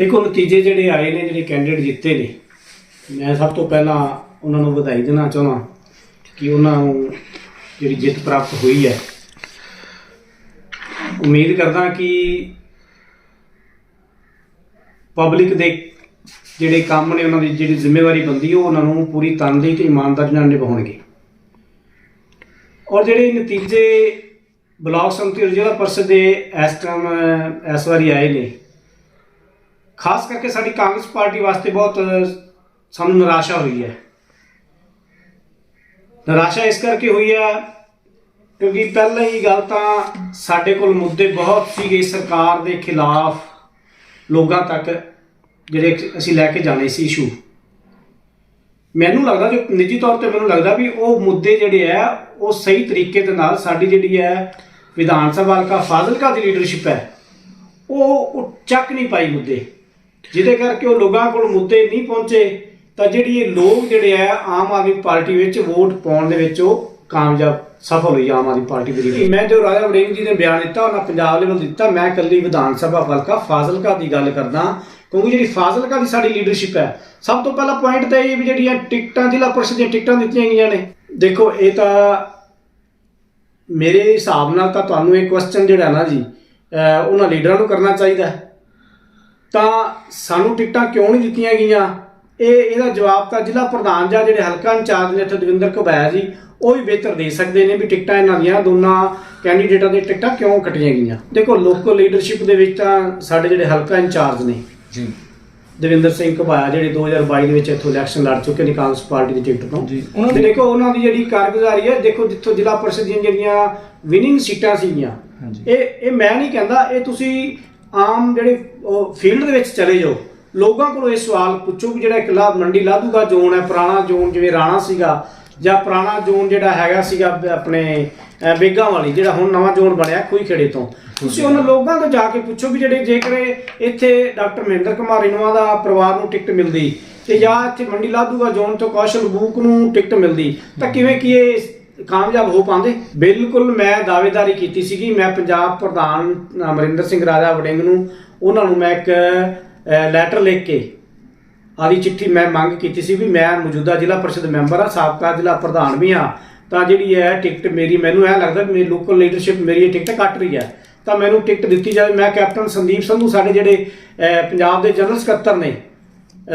ਦੇਖੋ, ਨਤੀਜੇ ਜਿਹੜੇ ਆਏ ਨੇ, ਜਿਹੜੇ ਕੈਂਡੀਡੇਟ ਜਿੱਤੇ ਨੇ, ਮੈਂ ਸਭ ਤੋਂ ਪਹਿਲਾਂ ਉਹਨਾਂ ਨੂੰ ਵਧਾਈ ਦੇਣਾ ਚਾਹੁੰਦਾ ਕਿ ਉਹਨਾਂ ਨੂੰ ਜਿਹੜੀ ਜਿੱਤ ਪ੍ਰਾਪਤ ਹੋਈ ਹੈ। ਉਮੀਦ ਕਰਦਾ ਕਿ ਪਬਲਿਕ ਦੇ ਜਿਹੜੇ ਕੰਮ ਨੇ, ਉਹਨਾਂ ਦੀ ਜਿਹੜੀ ਜ਼ਿੰਮੇਵਾਰੀ ਬੰਦੀ ਉਹ ਉਹਨਾਂ ਨੂੰ ਪੂਰੀ ਤਨਦੇਹੀ ਤੇ ਇਮਾਨਦਾਰੀ ਨਾਲ ਨਿਭਾਉਣਗੇ। ਔਰ ਜਿਹੜੇ ਨਤੀਜੇ ਬਲਾਕ ਸੰਮਤੀ ਔਰ ਜ਼ਿਲ੍ਹਾ ਪਰਿਸ਼ਦ ਦੇ ਇਸ ਟਾਈਮ ਇਸ ਵਾਰੀ ਆਏ ਨੇ ਖਾਸ ਕਰਕੇ ਸਾਡੀ ਕਾਂਗਰਸ ਪਾਰਟੀ ਵਾਸਤੇ ਬਹੁਤ ਸਾਨੂੰ ਨਿਰਾਸ਼ਾ ਹੋਈ ਹੈ। ਨਿਰਾਸ਼ਾ ਇਸ ਕਰਕੇ ਹੋਈ ਹੈ ਕਿਉਂਕਿ ਪਹਿਲਾਂ ਹੀ ਗੱਲ ਤਾਂ ਸਾਡੇ ਕੋਲ ਮੁੱਦੇ ਬਹੁਤ ਸੀਗੇ ਸਰਕਾਰ ਦੇ ਖਿਲਾਫ ਲੋਕਾਂ ਤੱਕ, ਜਿਹੜੇ ਅਸੀਂ ਲੈ ਕੇ ਜਾਣੇ ਸੀ ਇਸ਼ੂ। ਮੈਨੂੰ ਲੱਗਦਾ ਜੋ ਨਿੱਜੀ ਤੌਰ ਤੇ ਮੈਨੂੰ ਲੱਗਦਾ ਵੀ ਉਹ ਮੁੱਦੇ ਜਿਹੜੇ ਆ, ਉਹ ਸਹੀ ਤਰੀਕੇ ਦੇ ਨਾਲ ਸਾਡੀ ਜਿਹੜੀ ਹੈ ਵਿਧਾਨ ਸਭਾ ਹਲਕਾ ਫਾਜ਼ਿਲਕਾ ਦੀ ਲੀਡਰਸ਼ਿਪ ਹੈ ਉਹ ਚੱਕ ਨਹੀਂ ਪਾਈ ਮੁੱਦੇ। ਜਿਹਦੇ ਕਰਕੇ ਉਹ ਲੋਕਾਂ ਕੋਲ ਮੁੱਦੇ ਨਹੀਂ ਪਹੁੰਚੇ, ਤਾਂ ਜਿਹੜੀ ਇਹ ਲੋਕ ਜਿਹੜੇ ਆ, ਆਮ ਆਦਮੀ ਪਾਰਟੀ ਵਿੱਚ ਵੋਟ ਪਾਉਣ ਦੇ ਵਿੱਚ ਉਹ ਕਾਮਯਾਬ, ਸਫਲ ਹੋਈ ਆਮ ਆਦਮੀ ਪਾਰਟੀ ਦੀ ਮੈਂ ਜੋ ਰਾਜਾ ਵੜਿੰਗ ਜੀ ਨੇ ਬਿਆਨ ਦਿੱਤਾ, ਉਹਨਾਂ ਪੰਜਾਬ ਲੈਵਲ ਦਿੱਤਾ, ਮੈਂ ਕੱਲੀ ਵਿਧਾਨ ਸਭਾ ਹਲਕਾ ਫਾਜ਼ਿਲਕਾ ਦੀ ਗੱਲ ਕਰਦਾ ਕਿਉਂਕਿ ਜਿਹੜੀ ਫਾਜ਼ਿਲਕਾ ਦੀ ਸਾਡੀ ਲੀਡਰਸ਼ਿਪ ਹੈ, ਸਭ ਤੋਂ ਪਹਿਲਾ ਪੁਆਇੰਟ ਤਾਂ ਇਹ ਵੀ ਜਿਹੜੀਆਂ ਟਿਕਟਾਂ, ਜ਼ਿਲ੍ਹਾ ਪਰਿਸ਼ਦ ਦੀਆਂ ਟਿਕਟਾਂ ਦਿੱਤੀਆਂ ਗਈਆਂ ਨੇ। ਦੇਖੋ, ਇਹ ਤਾਂ ਮੇਰੇ ਹਿਸਾਬ ਨਾਲ ਤਾਂ ਤੁਹਾਨੂੰ ਇਹ ਕੁਐਸਚਨ ਜਿਹੜਾ ਨਾ ਜੀ ਉਹਨਾਂ ਲੀਡਰਾਂ ਨੂੰ ਕਰਨਾ ਚਾਹੀਦਾ ਹੈ। ਤਾਂ ਸਾਨੂੰ ਟਿਕਟਾਂ ਕਿਉਂ ਨਹੀਂ ਦਿੱਤੀਆਂ ਗਈਆਂ? ਇਹ ਇਹਦਾ ਜਵਾਬ ਤਾਂ ਜ਼ਿਲ੍ਹਾ ਪ੍ਰਧਾਨ ਜਾਂ ਜਿਹੜੇ ਹਲਕਾ ਇੰਚਾਰਜ ਨੇ ਇੱਥੇ ਦਵਿੰਦਰ ਘਬਾਇਆ ਜੀ ਉਹ ਵੀ ਬਿਹਤਰ ਦੇ ਸਕਦੇ ਨੇ ਵੀ ਟਿਕਟਾਂ ਇਹਨਾਂ ਦੀਆਂ ਦੋਨਾਂ ਕੈਂਡੀਡੇਟਾਂ ਦੀਆਂ ਟਿਕਟਾਂ ਕਿਉਂ ਕੱਟੀਆਂ ਗਈਆਂ? ਦੇਖੋ ਲੋਕਲ ਲੀਡਰਸ਼ਿਪ ਦੇ ਵਿੱਚ ਤਾਂ ਸਾਡੇ ਜਿਹੜੇ ਹਲਕਾ ਇੰਚਾਰਜ ਨੇ ਜੀ। ਦਵਿੰਦਰ ਸਿੰਘ ਘਬਾਇਆ ਜਿਹੜੇ 2022 ਦੇ ਵਿੱਚ ਇੱਥੋਂ ਇਲੈਕਸ਼ਨ ਲੜ ਚੁੱਕੇ ਨੇ ਕਾਂਗਰਸ ਪਾਰਟੀ ਦੀ ਟਿਕਟ ਤੋਂ। ਜੀ, ਉਹਨਾਂ ਦੀ- ਦੇਖੋ ਉਹਨਾਂ ਦੀ ਜਿਹੜੀ ਕਾਰਗੁਜ਼ਾਰੀ ਹੈ ਦੇਖੋ ਜਿੱਥੋਂ ਜ਼ਿਲ੍ਹਾ ਪਰਿਸ਼ਦ ਦੀਆਂ ਜਿਹੜੀਆਂ ਵਿਨਿੰਗ ਸੀਟਾਂ ਸੀਗੀਆਂ। ਇਹ ਇਹ ਮੈਂ ਨਹੀਂ ਕਹਿੰਦਾ ਇਹ ਤੁਸੀਂ ਆਮ ਜਿਹੜੇ ਫੀਲਡ ਦੇ ਵਿੱਚ ਚਲੇ ਜਾਓ ਲੋਕਾਂ ਕੋਲੋਂ ਇਹ ਸਵਾਲ ਪੁੱਛੋ ਕਿ ਜਿਹੜਾ ਇੱਕ ਲਾ ਮੰਡੀ ਲਾਧੂਗਾ ਜ਼ੋਨ ਹੈ ਪੁਰਾਣਾ ਜ਼ੋਨ ਜਿਵੇਂ ਰਾਣਾ ਸੀਗਾ ਜਾਂ ਪੁਰਾਣਾ ਜ਼ੋਨ ਜਿਹੜਾ ਹੈਗਾ ਸੀਗਾ ਆਪਣੇ ਅਹ, ਬੇਗਾਂ ਵਾਲੀ ਜਿਹੜਾ ਹੁਣ ਨਵਾਂ ਜ਼ੋਨ ਬਣਿਆ ਖੂਹੀ ਖੇੜੇ ਤੋਂ। ਤੁਸੀਂ ਉਹਨਾਂ ਲੋਕਾਂ ਤੋਂ ਜਾ ਕੇ ਪੁੱਛੋ ਵੀ ਜਿਹੜੇ ਜੇਕਰ ਇੱਥੇ ਡਾਕਟਰ ਮਹਿੰਦਰ ਕੁਮਾਰ ਰਿਨਵਾ ਦਾ ਪਰਿਵਾਰ ਨੂੰ ਟਿਕਟ ਮਿਲਦੀ ਤੇ ਜਾਂ ਇੱਥੇ ਮੰਡੀ ਲਾਧੂਗਾ ਜ਼ੋਨ ਤੋਂ ਕੌਸ਼ਲ ਬੂਕ ਨੂੰ ਟਿਕਟ ਮਿਲਦੀ ਤਾਂ ਕਿਵੇਂ ਕੀ ਇਹ ਕਾਮਯਾਬ ਹੋ ਪਾਉਂਦੇ। ਬਿਲਕੁਲ ਮੈਂ ਦਾਅਵੇਦਾਰੀ ਕੀਤੀ ਸੀਗੀ। ਮੈਂ ਪੰਜਾਬ ਪ੍ਰਧਾਨ ਅਮਰਿੰਦਰ ਸਿੰਘ ਰਾਜਾ ਵੜਿੰਗ ਨੂੰ, ਉਹਨਾਂ ਨੂੰ ਮੈਂ ਇੱਕ ਲੈਟਰ ਲਿਖ ਕੇ ਆਦੀ ਚਿੱਠੀ ਮੈਂ ਮੰਗ ਕੀਤੀ ਸੀ ਵੀ ਮੈਂ ਮੌਜੂਦਾ ਜ਼ਿਲ੍ਹਾ ਪਰਿਸ਼ਦ ਮੈਂਬਰ ਆ, ਸਾਬਕਾ ਜ਼ਿਲ੍ਹਾ ਪ੍ਰਧਾਨ ਵੀ ਆ। ਤਾਂ ਜਿਹੜੀ ਹੈ ਟਿਕਟ ਮੇਰੀ, ਮੈਨੂੰ ਇਹ ਲੱਗਦਾ ਵੀ ਮੇਰੀ ਲੋਕਲ ਲੀਡਰਸ਼ਿਪ ਮੇਰੀ ਇਹ ਟਿਕਟ ਕੱਟ ਰਹੀ ਹੈ। ਤਾਂ ਮੈਨੂੰ ਟਿਕਟ ਦਿੱਤੀ ਜਾਵੇ। ਮੈਂ ਕੈਪਟਨ ਸੰਦੀਪ ਸੰਧੂ ਸਾਡੇ ਜਿਹੜੇ ਪੰਜਾਬ ਦੇ ਜਨਰਲ ਸਕੱਤਰ ਨੇ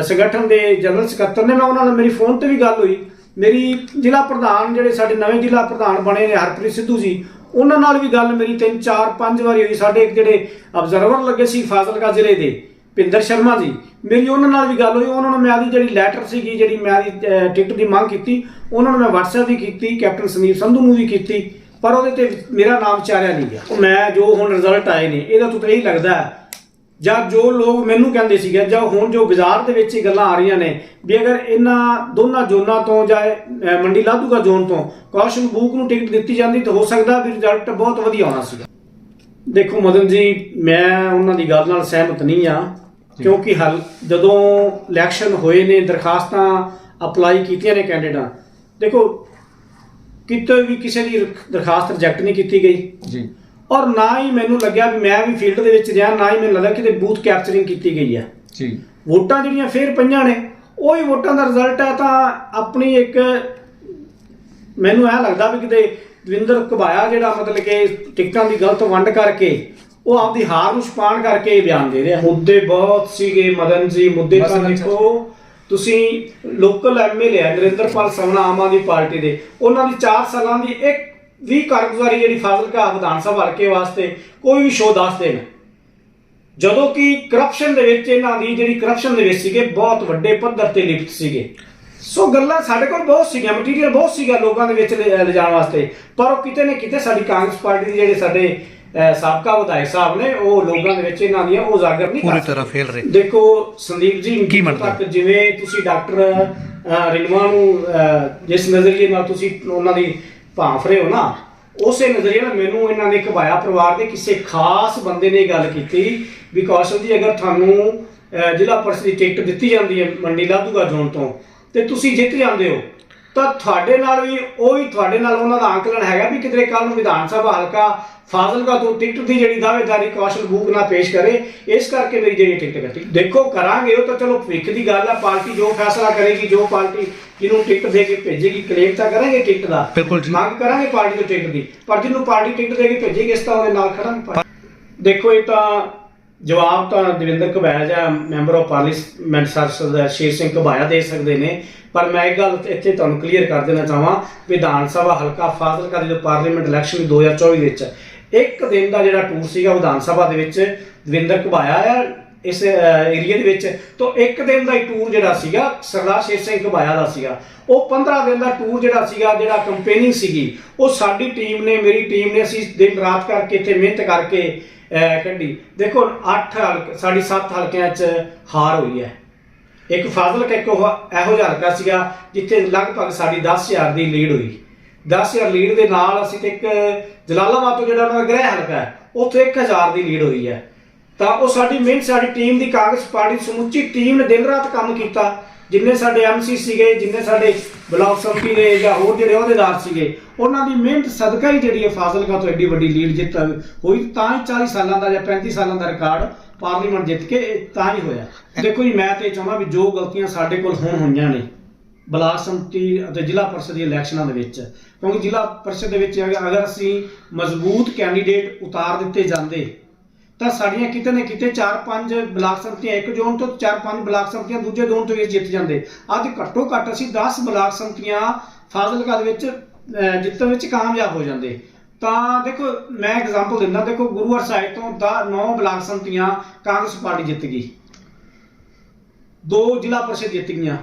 ਸੰਗਠਨ ਦੇ ਜਨਰਲ ਸਕੱਤਰ ਨੇ, ਮੈਂ ਉਹਨਾਂ ਨਾਲ ਮੇਰੀ ਫੋਨ ਤੇ ਵੀ ਗੱਲ ਹੋਈ। ਮੇਰੀ ਜ਼ਿਲ੍ਹਾ ਪ੍ਰਧਾਨ ਜਿਹੜੇ ਸਾਡੇ ਨਵੇਂ ਜ਼ਿਲ੍ਹਾ ਪ੍ਰਧਾਨ ਬਣੇ ਨੇ, ਹਰਪ੍ਰੀਤ ਸਿੱਧੂ ਜੀ, ਉਹਨਾਂ ਨਾਲ ਵੀ ਗੱਲ ਮੇਰੀ ਤਿੰਨ, ਚਾਰ, ਪੰਜ ਵਾਰੀ ਹੋਈ। ਸਾਡੇ ਇੱਕ ਜਿਹੜੇ ਅਬਜ਼ਰਵਰ ਲੱਗੇ ਸੀ ਫਾਜ਼ਿਲਕਾ ਜ਼ਿਲ੍ਹੇ ਦੇ ਪਿੰਦਰ ਸ਼ਰਮਾ ਜੀ, ਮੇਰੀ ਉਹਨਾਂ ਨਾਲ ਵੀ ਗੱਲ ਹੋਈ। ਉਹਨਾਂ ਨੂੰ ਮੈਂ ਆਦੀ ਜਿਹੜੀ ਲੈਟਰ ਸੀਗੀ, ਜਿਹੜੀ ਮੈਂ ਆਦੀ ਟਿਕਟ ਦੀ ਮੰਗ ਕੀਤੀ, ਉਹਨਾਂ ਨੂੰ ਮੈਂ WhatsApp ਵੀ ਕੀਤੀ, ਕੈਪਟਨ ਸੰਦੀਪ ਸੰਧੂ ਨੂੰ ਵੀ ਕੀਤੀ, ਪਰ ਉਹਦੇ ਤੇ ਮੇਰਾ ਨਾਮ ਚਾਰਿਆ ਨਹੀਂ ਗਿਆ। ਮੈਂ ਜੋ ਹੁਣ ਰਿਜ਼ਲਟ ਆਏ ਨੇ, ਇਹਦਾ ਤੋਂ ਤਾਂ ਇਹੀ ਲੱਗਦਾ ਜਾਂ ਜੋ ਲੋਕ ਮੈਨੂੰ ਕਹਿੰਦੇ ਸੀਗੇ ਜਾਂ ਹੁਣ ਜੋ ਬਾਜ਼ਾਰ ਦੇ ਵਿੱਚ ਇਹ ਗੱਲਾਂ ਆ ਰਹੀਆਂ ਨੇ ਵੀ ਅਗਰ ਇਹਨਾਂ ਦੋਨਾਂ ਜ਼ੋਨਾਂ ਤੋਂ ਜਾਂ ਮੰਡੀ ਲਾਧੂਗਾ ਜ਼ੋਨ ਤੋਂ ਕੌਸ਼ਨ ਬੂਕ ਨੂੰ ਟਿਕਟ ਦਿੱਤੀ ਜਾਂਦੀ ਤਾਂ ਹੋ ਸਕਦਾ ਵੀ ਰਿਜ਼ਲਟ ਬਹੁਤ ਵਧੀਆ ਆਉਣਾ ਸੀਗਾ। ਦੇਖੋ ਮਦਨ ਜੀ ਮੈਂ ਉਹਨਾਂ ਦੀ ਗੱਲ ਨਾਲ ਸਹਿਮਤ ਨਹੀਂ ਆ ਕਿਉਂਕਿ ਹਲ ਜਦੋਂ ਇਲੈਕਸ਼ਨ ਹੋਏ ਨੇ ਦਰਖਾਸਤਾਂ ਅਪਲਾਈ ਕੀਤੀਆਂ ਨੇ ਕੈਂਡੀਡੇਟਾਂ ਦੇਖੋ ਕਿਤੇ ਵੀ ਕਿਸੇ ਦੀ ਰਖ- ਦਰਖਾਸਤ ਰਿਜੈਕਟ ਨਹੀਂ ਕੀਤੀ ਗਈ। ਜੀ। ਔਰ ਨਾ ਹੀ ਮੈਨੂੰ ਲੱਗਿਆ ਵੀ ਮੈਂ ਵੀ ਫੀਲਡ ਦੇ ਵਿੱਚ ਰਿਹਾ ਨਾ ਹੀ ਮੈਨੂੰ ਲੱਗਾ ਕਿ ਬੂਥ ਕੈਪਚਰਿੰਗ ਕੀਤੀ ਗਈ ਹੈ। ਜੀ। ਵੋਟਾਂ ਜਿਹੜੀਆਂ ਫੇਰ ਪਈਆਂ ਨੇ ਉਹ ਹੀ ਵੋਟਾਂ ਦਾ ਰਿਜ਼ਲਟ ਹੈ ਤਾਂ ਆਪਣੀ ਇੱਕ ਮੈਨੂੰ ਇਹ ਲੱਗਦਾ ਵੀ ਕਿਤੇ ਦਵਿੰਦਰ ਘਬਾਇਆ ਜਿਹੜਾ ਮਤਲਬ ਕਿ ਟਿਕਟਾਂ ਦੀ ਗਲਤ ਵੰਡ ਕਰਕੇ ਉਹ ਆਪਦੀ ਹਾਰ ਨੂੰ ਛਪਾਣ ਕਰਕੇ ਇਹ ਬਿਆਨ ਦੇ ਰਿਹਾ। ਮੁੱਦੇ ਬਹੁਤ ਸੀਗੇ ਮਦਨ ਜੀ ਮੁੱਦੇ ਤਾਂ ਦੇਖੋ ਤੁਸੀਂ ਲੋਕਲ ਐਮਐਲਏ ਹੈ ਨਰਿੰਦਰਪਾਲ ਸਮਨਾ ਆਮ ਆਦਮੀ ਪਾਰਟੀ ਦੇ ਉਹਨਾਂ ਦੀ 4 ਸਾਲਾਂ ਦੀ ਇੱਕ ਵੀ ਕਾਰਗੁਜ਼ਾਰੀ ਜਿਹੜੀ ਫਾਜ਼ਿਲਕਾ ਵਿਧਾਨ ਸਭਾ ਹਲਕੇ ਵਾਸਤੇ ਕੋਈ ਵੀ ਸ਼ੋਅ ਦੱਸ ਦੇਣ। ਜਦੋਂ ਕਿ ਕਰਪਸ਼ਨ ਦੇ ਵਿੱਚ ਇਹਨਾਂ ਦੀ ਜਿਹੜੀ ਕਰਪਸ਼ਨ ਦੇ ਵਿੱਚ ਸੀਗੇ ਬਹੁਤ ਵੱਡੇ ਪੱਧਰ ਤੇ ਲਿਪਤ ਸੀਗੇ। ਸੋ ਗੱਲਾਂ ਸਾਡੇ ਕੋਲ ਬਹੁਤ ਸੀਗੀਆਂ ਮਟੀਰੀਅਲ ਬਹੁਤ ਸੀਗਾ ਲੋਕਾਂ ਦੇ ਵਿੱਚ ਲਿ- ਲਿਜਾਣ ਵਾਸਤੇ। ਪਰ ਉਹ ਕਿਤੇ ਨਾ ਕਿਤੇ ਸਾਡੀ ਕਾਂਗਰਸ ਪਾਰਟੀ ਦੇ ਜਿਹੜੇ ਸਾਡੇ ਸਾਬਕਾ ਵਿਧਾਇਕ ਸਾਹਿਬ ਨੇ ਉਹ ਲੋਕਾਂ ਦੇ ਵਿੱਚ ਇਹਨਾਂ ਦੀਆਂ ਉਜਾਗਰ ਨਹੀਂ ਪੂਰੀ ਤਰ੍ਹਾਂ ਫੇਲ ਰਹੇ। ਦੇਖੋ ਸੰਦੀਪ ਜੀ ਤੱਕ ਜਿਵੇਂ ਤੁਸੀਂ ਡਾਕਟਰ ਰਿਨਵਾ ਨੂੰ ਜਿਸ ਨਜ਼ਰੀਏ ਨਾਲ ਤੁਸੀਂ ਉਹਨਾਂ ਦੀ ਭਾਂਫ ਰਹੇ ਹੋ ਨਾ, ਉਸੇ ਨਜ਼ਰੀਏ ਨਾਲ ਮੈਨੂੰ ਇਹਨਾਂ ਨੇ ਘਬਾਇਆ। ਪਰਿਵਾਰ ਦੇ ਕਿਸੇ ਖਾਸ ਬੰਦੇ ਨੇ ਗੱਲ ਕੀਤੀ ਵੀ ਕੌਸ਼ਲ ਜੀ ਅਗਰ ਤੁਹਾਨੂੰ ਜ਼ਿਲ੍ਹਾ ਪਰਿਸ਼ਦ ਦੀ ਟਿਕਟ ਦਿੱਤੀ ਜਾਂਦੀ ਹੈ ਮੰਡੀ ਲਾਧੂਗਾ ਜ਼ੋਨ ਤੋਂ, ਤੇ ਤੁਸੀਂ ਜਿੱਤ ਜਾਂਦੇ ਹੋ। ਤਾਂ ਤੁਹਾਡੇ ਨਾਲ ਵੀ ਉਹੀ ਤੁਹਾਡੇ ਨਾਲ ਉਹਨਾਂ ਦਾ ਆਂਕਲਨ ਹੈਗਾ ਵੀ ਕਿਤੇ ਕੱਲ ਨੂੰ ਵਿਧਾਨ ਸਭਾ ਹਲਕਾ ਫਾਜ਼ਿਲਕਾ ਤੋਂ ਟਿਕਟ ਦੀ ਜਿਹੜੀ ਦਾਅਵੇਦਾਰੀ ਕੌਸ਼ਲ ਬੂਕ ਨਾਲ ਪੇਸ਼ ਕਰੇ ਇਸ ਕਰਕੇ ਮੇਰੀ ਜਿਹੜੀ ਟਿਕਟ ਕੱਟੀ। ਦੇਖੋ ਕਰਾਂਗੇ ਉਹ ਤਾਂ ਚਲੋ ਭਵਿੱਖ ਦੀ ਗੱਲ ਹੈ ਪਾਰਟੀ ਜੋ ਫੈਸਲਾ ਕਰੇਗੀ ਜੋ ਪਾਰਟੀ ਜਿਹਨੂੰ ਟਿਕਟ ਦੇ ਕੇ ਭੇਜੇਗੀ ਕਲੇਮ ਤਾਂ ਕਰਾਂਗੇ ਟਿਕਟ ਦਾ। ਬਿਲਕੁਲ। ਮੰਗ ਕਰਾਂਗੇ ਪਾਰਟੀ ਤੋਂ ਟਿਕਟ ਦੀ। ਪਰ ਜਿਹਨੂੰ ਪਾਰਟੀ ਟਿਕਟ ਦੇ ਕੇ ਭੇਜੇਗੀ ਇਸ ਤਾਂ ਉਹਦੇ ਨਾਲ ਖੜਾਂਗੇ ਦੇਖੋ ਇਹ ਤਾਂ ਜਵਾਬ ਤਾਂ ਦਵਿੰਦਰ ਕਬੈਲ ਜਾਂ member of parliament ਸਰਸਦ Sher Singh ਕਬਾਇਆ ਦੇ ਸਕਦੇ ਨੇ, ਪਰ ਮੈਂ ਇੱਕ ਗੱਲ ਇੱਥੇ ਤੁਹਾਨੂੰ ਕਲੀਅਰ ਕਰ ਦੇਣਾ ਚਾਹਾਂ, ਵਿਧਾਨ ਸਭਾ ਹਲਕਾ ਫਾਜ਼ਿਲਕਾ ਦੇ ਜੋ ਪਾਰਲੀਮੈਂਟ ਇਲੈਕਸ਼ਨ 2024 ਵਿੱਚ, ਇੱਕ ਦਿਨ ਦਾ ਜਿਹੜਾ ਟੂਰ ਸੀਗਾ ਵਿਧਾਨ ਸਭਾ ਦੇ ਵਿੱਚ, ਦਵਿੰਦਰ ਕਬਾਇਆ ਆ ਇਸ ਏਰੀਆ ਦੇ ਵਿੱਚ, ਤੋਂ ਇੱਕ ਦਿਨ ਦਾ ਹੀ ਟੂਰ ਜਿਹੜਾ ਸੀਗਾ, ਸਰਦਾਰ ਸ਼ੇਰ ਸਿੰਘ ਕਬਾਇਆ ਦਾ ਸੀਗਾ। ਉਹ 15 ਦਿਨ ਦਾ ਟੂਰ ਜਿਹੜਾ ਸੀਗਾ, ਜਿਹੜਾ ਕੰਪੇਨਿੰਗ ਸੀਗੀ, ਉਹ ਸਾਡੀ ਟੀਮ ਨੇ, ਮੇਰੀ ਟੀਮ ਨੇ ਅਸੀਂ ਦਿਨ ਰਾਤ ਕਰਕੇ ਇੱਥੇ ਮਿਹਨਤ ਕਰਕੇ ਕੱਢੀ। ਦੇਖੋ 8 ਹਲਕ ਸਾਡੀ 7 ਹਲਕਿਆਂ 'ਚ ਹਾਰ ਹੋਈ ਹੈ। ਇੱਕ ਫਾਜ਼ਿਲਕਾ, ਇੱਕ ਉਹ ਇਹੋ ਜਿਹਾ ਹਲਕਾ ਸੀਗਾ ਜਿੱਥੇ ਲਗਭਗ ਸਾਡੀ 10000 ਦੀ ਲੀਡ ਹੋਈ। 10000 ਲੀਡ ਦੇ ਨਾਲ ਅਸੀਂ ਤੇ ਇੱਕ ਜਲਾਲਾਬਾਦ ਤੋਂ ਜਿਹੜਾ ਉਹਨਾਂ ਦਾ ਗ੍ਰਹਿ ਹਲਕਾ ਹੈ, ਉੱਥੇ 1000 ਦੀ ਲੀਡ ਹੋਈ ਹੈ। ਤਾਂ ਉਹ ਸਾਡੀ ਮਿਹਨਤ, ਸਾਡੀ ਟੀਮ ਦੀ ਕਾਂਗਰਸ ਪਾਰਟੀ ਦੀ ਸਮੁੱਚੀ ਟੀਮ ਨੇ ਦਿਨ ਰਾਤ ਕੰਮ ਕੀਤਾ। ਜਿੰਨੇ ਸਾਡੇ ਐਮਸੀ ਸੀਗੇ, ਜਿੰਨੇ ਸਾਡੇ ਬਲਾਕ ਸੰਮਤੀ ਦੇ ਜਾਂ ਹੋਰ ਜਿਹੜੇ ਅਹੁਦੇਦਾਰ ਸੀਗੇ, ਉਹਨਾਂ ਦੀ ਮਿਹਨਤ, ਸਦਕਾ ਹੀ ਜਿਹੜੀ ਹੈ ਫਾਜ਼ਿਲਕਾ ਤੋਂ ਐਡੀ ਵੱਡੀ ਲੀਡ ਜਿੱਤ ਹੋਈ, ਤਾਂ ਹੀ 40 ਸਾਲਾਂ ਦਾ ਜਾਂ 35 ਸਾਲਾਂ ਦਾ ਰਿਕਾਰਡ ਪਾਰਲੀਮੈਂਟ ਜਿੱਤ ਕੇ ਤਾਂ ਹੀ ਹੋਇਆ। ਦੇਖੋ ਜੀ, ਮੈਂ ਤੇ ਇਹ ਚਾਹੁੰਦਾ ਵੀ ਜੋ ਗਲਤੀਆਂ ਸਾਡੇ ਕੋਲ ਹੁਣ ਹੋਈਆਂ ਨੇ, ਬਲਾਕ ਸੰਮਤੀ ਅਤੇ ਜ਼ਿਲ੍ਹਾ ਪਰਿਸ਼ਦ ਦੀ ਇਲੈਕਸ਼ਨਾਂ ਦੇ ਵਿੱਚ, ਕਿਉਂਕਿ ਜ਼ਿਲ੍ਹਾ ਪਰਿਸ਼ਦ ਦੇ ਵਿੱਚ ਅਗਰ ਅਸੀਂ ਮਜ਼ਬੂਤ ਕੈਂਡੀਡੇਟ ਉਤਾਰ ਦਿੱਤੇ ਜਾਂਦੇ ਤਾਂ ਸਾਡੀਆਂ ਕਿਤੇ ਨਾ ਕਿਤੇ 4-5 ਬਲਾਕ ਸੰਮਤੀਆਂ, ਇੱਕ ਜ਼ੋਨ ਤੋਂ 4-5 ਬਲਾਕ ਸੰਮਤੀਆਂ, ਦੂਜੇ ਜ਼ੋਨ ਤੋਂ ਵੀ ਜਿੱਤ ਜਾਂਦੇ। ਅੱਜ ਘੱਟੋ ਘੱਟ ਅਸੀਂ 10 ਬਲਾਕ ਸੰਮਤੀਆਂ ਫਾਜ਼ਿਲਕਾ ਦੇ ਵਿੱਚ ਜਿੱਤਣ ਵਿੱਚ ਕਾਮਯਾਬ ਹੋ ਜਾਂਦੇ। ਤਾਂ ਦੇਖੋ, ਮੈਂ ਐਗਜ਼ਾਮਪਲ ਦਿੰਦਾ, ਦੇਖੋ ਗੁਰੂਵਾਰ ਸਾਹਿਬ ਤੋਂ ਦਾ 9 ਬਲਾਕ ਸੰਮਤੀਆਂ ਕਾਂਗਰਸ ਪਾਰਟੀ ਜਿੱਤ ਗਈ। ਦੋ ਜ਼ਿਲ੍ਹਾ ਪਰਿਸ਼ਦ ਜਿੱਤ ਗਈਆਂ।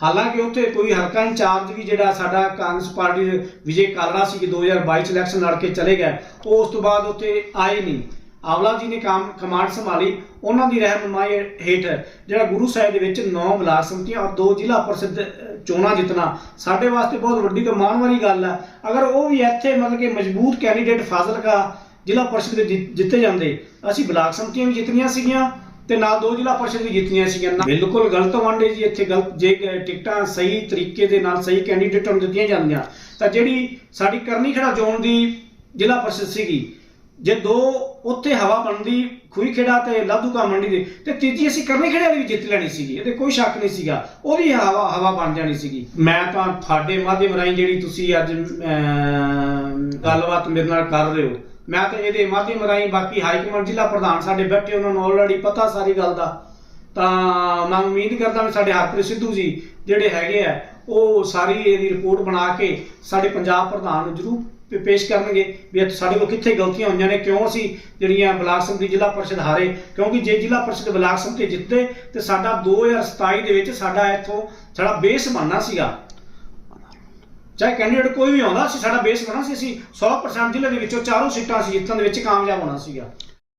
ਹਾਲਾਂਕਿ ਉੱਥੇ ਕੋਈ ਹਲਕਾ ਇੰਚਾਰਜ ਵੀ ਜਿਹੜਾ ਸਾਡਾ ਕਾਂਗਰਸ ਪਾਰਟੀ ਵਿਜੇ ਕਾਲੜਾ ਸੀ ਕਿ 2022 ਚ ਇਲੈਕਸ਼ਨ ਲੜ ਕੇ ਚਲੇ ਗਏ ਉਹ ਉਸ ਤੋਂ ਬਾਅਦ ਉੱਥੇ ਆਏ ਨਹੀਂ। ਆਵਲਾ ਜੀ ਨੇ ਕਾਮ ਕਮਾਂਡ ਸੰਭਾਲੀ। ਉਹਨਾਂ ਦੀ ਰਹਿਨੁਮਾਈ ਹੇਠ ਜਿਹੜਾ ਗੁਰੂ ਸਾਹਿਬ ਦੇ ਵਿੱਚ 9 ਬਲਾਕ ਸੰਮਤੀਆਂ ਔਰ ਦੋ ਜ਼ਿਲ੍ਹਾ ਪਰਿਸ਼ਦ ਚੋਣਾਂ ਜਿੱਤਣਾ। ਸਾਡੇ ਵਾਸਤੇ ਬਹੁਤ ਵੱਡੀ ਤੇ ਮਾਣ ਵਾਲੀ ਗੱਲ ਹੈ। ਅਗਰ ਉਹ ਵੀ ਇੱਥੇ ਮਤਲਬ ਕਿ ਮਜ਼ਬੂਤ ਕੈਂਡੀਡੇਟ ਫਾਜ਼ਿਲਕਾ ਜ਼ਿਲ੍ਹਾ ਪਰਿਸ਼ਦ ਦੇ ਜਿੱਤ- ਜਿੱਤੇ ਜਾਂਦੇ, ਅਸੀਂ ਬਲਾਕ ਸੰਮਤੀਆਂ ਵੀ ਜਿੱਤਣੀਆਂ ਸੀਗੀਆਂ ਤੇ ਨਾਲ ਦੋ ਜ਼ਿਲ੍ਹਾ ਪਰਿਸ਼ਦ ਵੀ ਜਿੱਤੀਆਂ ਸੀਗੀਆਂ। ਬਿਲਕੁਲ ਗਲਤ ਵੰਡੇ ਜੀ, ਇੱਥੇ ਗਲਤ ਜੇ ਟਿਕਟਾਂ ਸਹੀ ਤਰੀਕੇ ਦੇ ਨਾਲ ਸਹੀ ਕੈਂਡੀਡੇਟਾਂ ਨੂੰ ਦਿੱਤੀਆਂ ਜਾਂਦੀਆਂ। ਤਾਂ ਜਿਹੜੀ ਸਾਡੀ ਕਰਨੀ ਖੜਾ ਚੋਣ ਦੀ ਜ਼ਿਲ੍ਹਾ ਪਰਿਸ਼ਦ ਸੀਗੀ, ਜੇ ਦੋ ਉੱਥੇ ਹਵਾ ਬਣਦੀ ਖੂਈ ਖੇੜਾ ਤੇ ਲਾਧੂਕਾ ਮੰਡੀ ਦੇ ਤੇ ਤੀਜੀ ਅਸੀਂ ਕਰਨੀ ਖੇੜੇ ਵਾਲੀ ਵੀ ਜਿੱਤ ਲੈਣੀ ਸੀਗੀ ਇਹਦੇ ਕੋਈ ਸ਼ੱਕ ਨਹੀਂ ਸੀਗਾ ਉਹਦੀ ਹਵਾ ਹਵਾ ਬਣ ਜਾਣੀ ਸੀਗੀ। ਮੈਂ ਤਾਂ ਤੁਹਾਡੇ ਮਾਧਿਅਮ ਰਾਹੀਂ ਜਿਹੜੀ ਤੁਸੀਂ ਅੱਜ ਅਮ, ਗੱਲਬਾਤ ਮੇਰੇ ਨਾਲ ਕਰ ਰਹੇ ਹੋ ਮੈਂ ਤਾਂ ਇਹਦੇ ਮਾਧਿਅਮ ਰਾਹੀਂ ਬਾਕੀ ਹਾਈ ਕਮਾਂਡ ਜ਼ਿਲ੍ਹਾ ਪ੍ਰਧਾਨ ਸਾਡੇ ਬੈਠੇ ਉਹਨਾਂ ਨੂੰ ਆਲਰੇਡੀ ਪਤਾ ਸਾਰੀ ਗੱਲ ਦਾ। ਤਾਂ ਮੈਂ ਉਮੀਦ ਕਰਦਾ ਵੀ ਸਾਡੇ ਹਰਪ੍ਰੀਤ ਸਿੱਧੂ ਜੀ ਜਿਹੜੇ ਹੈਗੇ ਆ ਉਹ ਸਾਰੀ ਇਹਦੀ ਰਿਪੋਰਟ ਬਣਾ ਕੇ ਸਾਡੇ ਪੰਜਾਬ ਪ੍ਰਧਾਨ ਨੂੰ ਜ਼ਰੂਰ ਪੇਸ਼ ਕਰਨਗੇ ਵੀ ਸਾਡੇ ਕੋਲ ਕਿੱਥੇ ਗਲਤੀਆਂ ਹੋਈਆਂ ਨੇ, ਕਿਉਂ ਅਸੀਂ ਜਿਹੜੀਆਂ ਬਲਾਕ ਸੰਮਤੀ ਜ਼ਿਲ੍ਹਾ ਪਰਿਸ਼ਦ ਹਾਰੇ, ਕਿਉਂਕਿ ਜੇ ਜ਼ਿਲ੍ਹਾ ਪਰਿਸ਼ਦ ਬਲਾਕ ਸੰਮਤੀ ਜਿੱਤੇ ਤੇ ਸਾਡਾ 2027 ਦੇ ਵਿੱਚ ਸਾਡਾ ਇੱਥੋਂ ਸਾਡਾ ਬੇਸ ਬਣਨਾ ਸੀਗਾ। ਚਾਹੇ ਕੈਂਡੀਡੇਟ ਕੋਈ ਵੀ ਆਉਂਦਾ ਸੀ, ਸਾਡਾ ਬੇਸ ਬਣਨਾ ਸੀ, ਅਸੀਂ 100% ਜ਼ਿਲ੍ਹੇ ਦੇ ਵਿੱਚੋਂ ਚਾਰੋਂ ਸੀਟਾਂ ਸੀ ਜਿੱਤਣ ਦੇ ਵਿੱਚ ਕਾਮਯਾਬ ਹੋਣਾ ਸੀਗਾ।